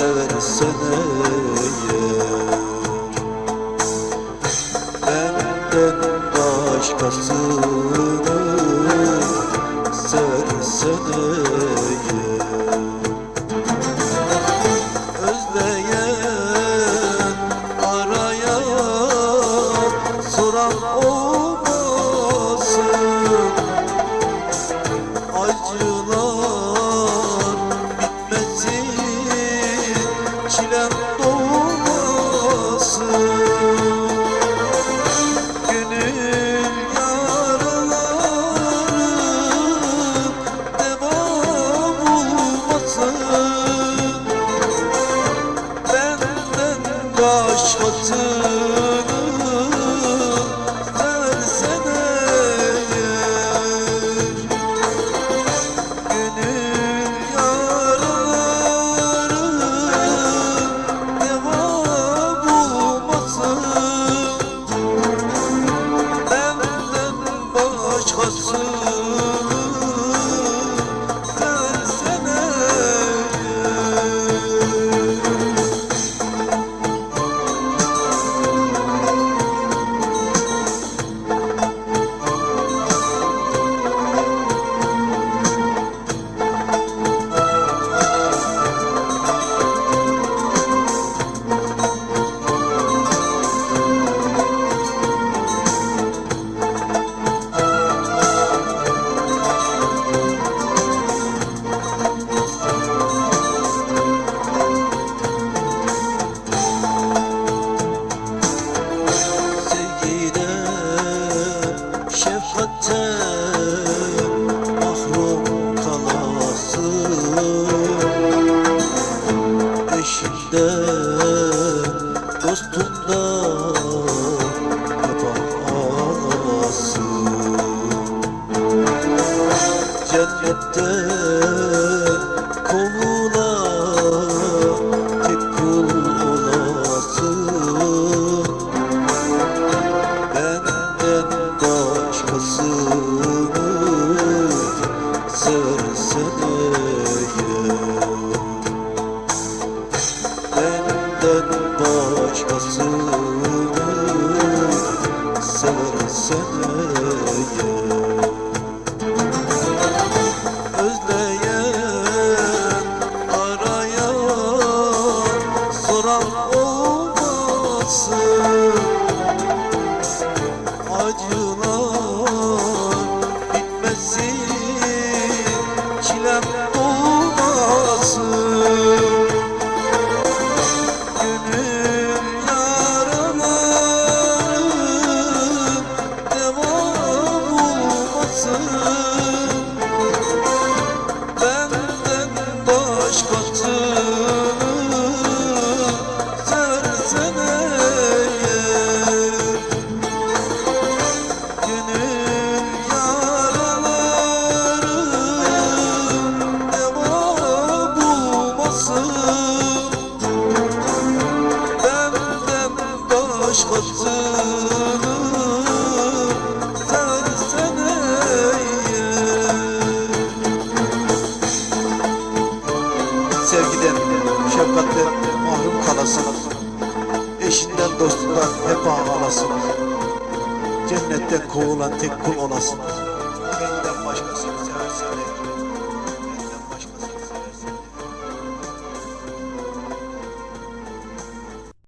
seversen eğer Benden başkasını seversen eğer Özleyen, arayan, çilem dolmasın Gönül yaralarım devam olmasın Benden başkasını Cennetten bitmesin, çilem dolmasın Gönül yaralarım devam olmasın. Benden başkasını Sevgiden, şefkatten mahrum kalasın. Eşinden dostundan hep ağlasın. Cennetten kovulan tek kul olasın